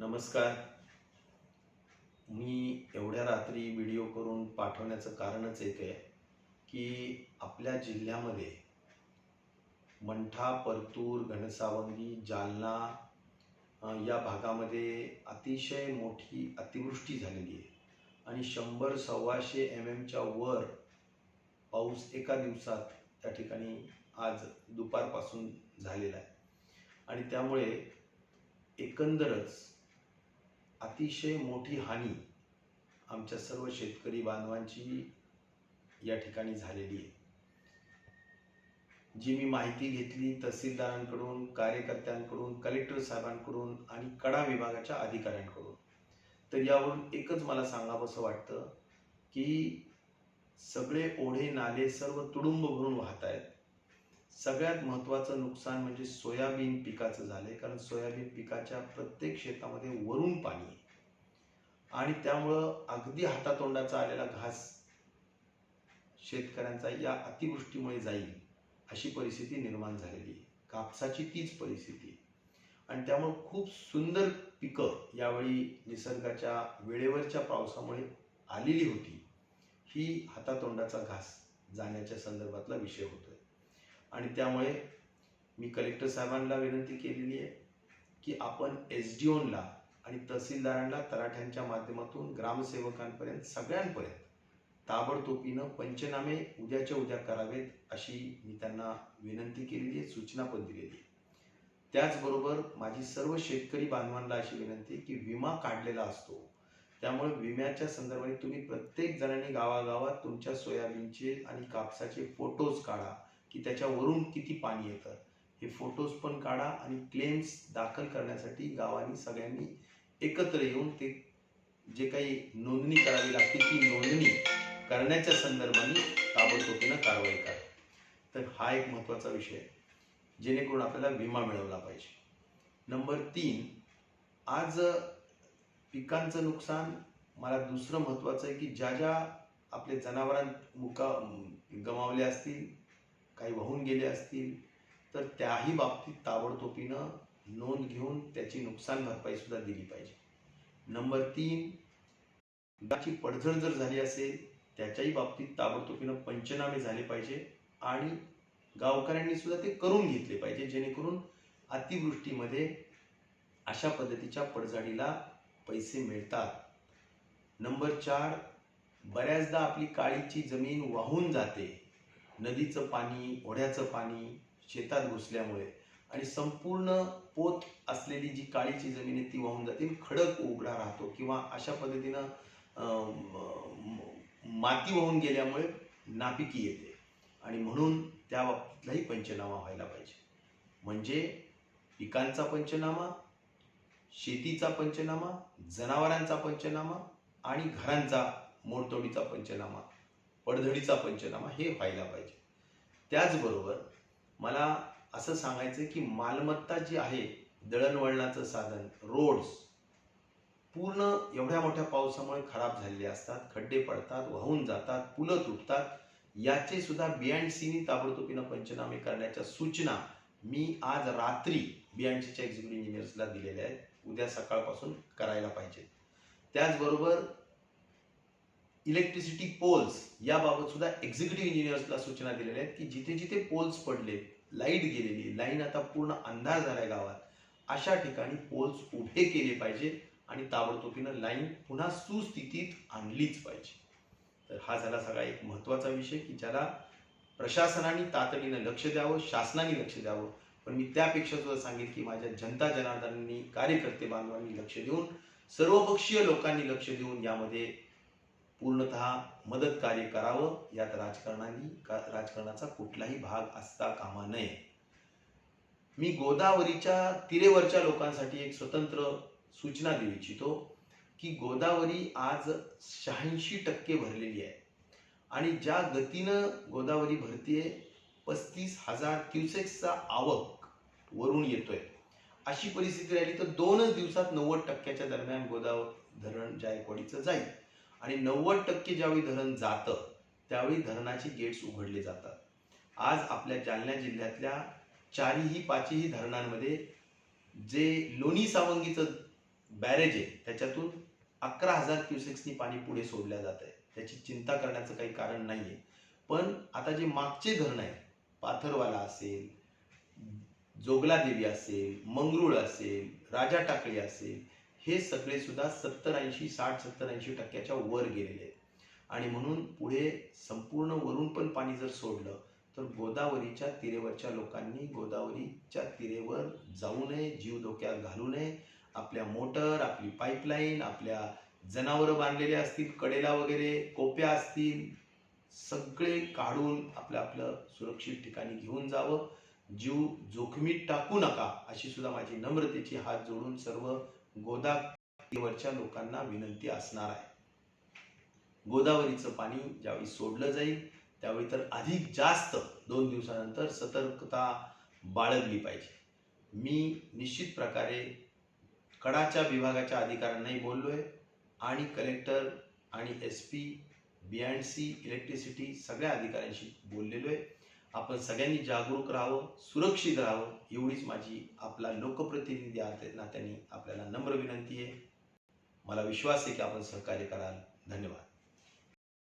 नमस्कार. मी एवढ्या रात्री व्हिडिओ करून पाठवण्याचं कारणच एक आहे की आपल्या जिल्ह्यामध्ये मंठा परतूर घनसावंगी जालना या भागामध्ये अतिशय मोठी अतिवृष्टी झालेली आहे. आणि शंभर सव्वाशे एम एमच्या वर पाऊस एका दिवसात त्या ठिकाणी आज दुपारपासून झालेला आहे. आणि त्यामुळे एकंदरच अतिशय मोठी हानी आमच्या सर्व शेतकरी बांधवांची या ठिकाणी झालेली आहे. जी मी माहिती घेतली तहसीलदारांकडून कार्यकर्त्यांकडून कलेक्टर साहेबांकडून आणि कडा विभागाच्या अधिकाऱ्यांकडून. तर यावरून एकच मला सांगावंसं वाटतं की सगळे ओढे नाले सर्व तुडुंब भरून वाहत आहेत सगळ्यात महत्त्वाचं नुकसान म्हणजे सोयाबीन पिकाचं झालंय कारण सोयाबीन पिकाच्या प्रत्येक शेतामध्ये वरून पाणी आहे. आणि त्यामुळं अगदी हातातोंडाचा आलेला घास शेतकऱ्यांचा या अतिवृष्टीमुळे जाईल अशी परिस्थिती निर्माण झालेली आहे. कापसाची तीच परिस्थिती आणि त्यामुळं खूप सुंदर पिकं यावेळी निसर्गाच्या वेळेवरच्या पावसामुळे आलेली होती. ही हातातोंडाचा घास जाण्याच्या संदर्भातला विषय होतोय. आणि त्यामुळे मी कलेक्टर साहेबांना विनंती केलेली आहे की आपण एस डी ओनला आणि तहसीलदारांना तलाठ्यांच्या माध्यमातून ग्रामसेवकांपर्यंत सगळ्यांपर्यंत ताबडतोबीनं पंचनामे उद्याच्या उद्या करावेत अशी मी त्यांना विनंती केलेली आहे सूचना पण दिलेली आहे. त्याचबरोबर माझी सर्व शेतकरी बांधवांना अशी विनंती आहे की विमा काढलेला असतो. त्यामुळे विम्याच्या संदर्भाने तुम्ही प्रत्येक जणांनी गावागावात तुमच्या सोयाबीनचे आणि कापसाचे फोटोज काढा. की त्याच्यावरून किती पाणी येतं. हे फोटोज पण काढा आणि क्लेम्स दाखल करण्यासाठी गावांनी सगळ्यांनी एकत्र येऊन ते जे काही नोंदणी करावी लागते ती नोंदणी करण्याच्या संदर्भाने ताबडतोबीनं कारवाई करा. तर हा एक महत्त्वाचा विषय जेणेकरून आपल्याला विमा मिळवला पाहिजे. नंबर तीन आज पिकांचं नुकसान मला दुसरं महत्त्वाचं आहे की ज्या ज्या आपले जनावरां मुका गमावले असतील काही वाहून गेले असतील तर त्याही बाबतीत ताबडतोबीनं नोंद घेऊन त्याची नुकसान भरपाई सुद्धा दिली पाहिजे. नंबर तीन पिकाची पडझड जर झाली असेल त्याच्याही बाबतीत ताबडतोबीनं पंचनामे झाले पाहिजे आणि गावकऱ्यांनी सुद्धा ते करून घेतले पाहिजे जेणेकरून अतिवृष्टीमध्ये अशा पद्धतीच्या पडझडीला पैसे मिळतात. नंबर चार बऱ्याचदा आपली काळीची जमीन वाहून जाते. नदीचं पाणी ओढ्याचं पाणी शेतात घुसल्यामुळे आणि संपूर्ण पोत असलेली जी काळीची जमीन आहे ती वाहून जाते आणि खडक उघडा राहतो किंवा अशा पद्धतीनं माती वाहून गेल्यामुळे नापिकी येते. आणि म्हणून त्या बाबतीतलाही पंचनामा व्हायला पाहिजे. म्हणजे पिकांचा पंचनामा शेतीचा पंचनामा जनावरांचा पंचनामा आणि घरांचा मोडतोडीचा पंचनामा. पडझडीचा पंचनामा हे व्हायला पाहिजे. त्याचबरोबर मला असं सांगायचं की मालमत्ता जी आहे दळणवळणाचं साधन रोड्स पूर्ण एवढ्या मोठ्या पावसामुळे खराब झालेले असतात खड्डे पडतात वाहून जातात पुलं तुटतात याचे सुद्धा बी अँड सीनी ताबडतोबीनं पंचनामे करण्याच्या सूचना मी आज रात्री बी अँड सीच्या एक्झिक्युटिव्ह इंजिनियर्सला दिलेल्या आहेत. उद्या सकाळपासून करायला पाहिजे त्याचबरोबर इलेक्ट्रिसिटी पोल्स याबाबत सुद्धा एक्झिक्युटिव्ह इंजिनियर्सला सूचना दिलेल्या आहेत की जिथे जिथे पोल्स पडले लाइट गेलेली लाईन आता पूर्ण अंधार झालाय गावात अशा ठिकाणी पोल्स उभे केले पाहिजे आणि ताबडतोबीनं लाईन पुन्हा सुस्थितीत आणलीच पाहिजे. तर हा झाला सगळा एक महत्त्वाचा विषय की ज्याला प्रशासनाने तातडीनं लक्ष द्यावं शासनाने लक्ष द्यावं. पण मी त्यापेक्षा सुद्धा सांगेन की माझ्या जनता जनार्दनांनी कार्यकर्ते बांधवांनी लक्ष देऊन सर्वपक्षीय लोकांनी लक्ष देऊन यामध्ये पूर्णतः मदत कार्य करावं. यात राजकारणाने का- राजकारणाचा कुठलाही भाग असता कामा नये. मी गोदावरीच्या तिरेवरच्या लोकांसाठी एक स्वतंत्र सूचना देऊ इच्छितो की गोदावरी आज शहाऐंशी टक्के भरलेली आहे. आणि ज्या गतीनं गोदावरी भरतीये पस्तीस हजार क्युसेक्सचा आवक वरून येतोय. अशी परिस्थिती राहिली तर दोनच दिवसात नव्वद टक्क्याच्या दरम्यान गोदावरी धरण जायकवाडीचं जाईल. आणि नव्वद टक्के ज्यावेळी धरण जातं त्यावेळी धरणाची गेट्स उघडले जातात. आज आपल्या जालना जिल्ह्यातल्या चारीही पाचही धरणांमध्ये जे लोणी सावंगीचं बॅरेज आहे त्याच्यातून अकरा हजार क्युसेक्सनी पाणी पुढे सोडल्या जात आहे. त्याची चिंता करण्याचं काही कारण नाही आहे पण आता जे मागचे धरण आहे पाथरवाला असेल जोगला देवी असेल मंगरुळ असेल राजा टाकळी असेल हे सगळे सुद्धा सत्तर ऐंशी साठ सत्तर ऐंशी टक्क्याच्या वर गेलेले आहेत. आणि म्हणून पुढे संपूर्ण वरून पण पाणी जर सोडलं तर गोदावरीच्या तिरेवरच्या लोकांनी गोदावरीच्या तिरेवर जाऊ नये जीव धोक्यात घालू नये. आपल्या मोटर आपली पाईपलाईन आपल्या जनावरं बांधलेले असतील कडेला वगैरे कोप्या असतील सगळे काढून आपलं आपलं सुरक्षित ठिकाणी घेऊन जावं. जीव जोखमीत टाकू नका अशी सुद्धा माझी नम्रतेची हात जोडून सर्व गोदावरीवरच्या लोकांना विनंती असणार आहे. गोदावरीचं पाणी ज्यावेळी सोडलं जाईल त्यावेळी तर अधिक जास्त दोन दिवसानंतर सतर्कता बाळगली पाहिजे. मी निश्चित प्रकारे कडाच्या विभागाच्या अधिकाऱ्यांनाही आहे आणि कलेक्टर आणि S P B and C electricity सगळ्या अधिकाऱ्यांशी बोललेलो आहे आपण सगळ्यांनी जागरूक राहावं सुरक्षित राहावं एवढीच माझी आपला लोकप्रतिनिधी नात्याने आपल्याला नम्र विनंती आहे. मला विश्वास आहे की आपण सहकार्य कराल. धन्यवाद.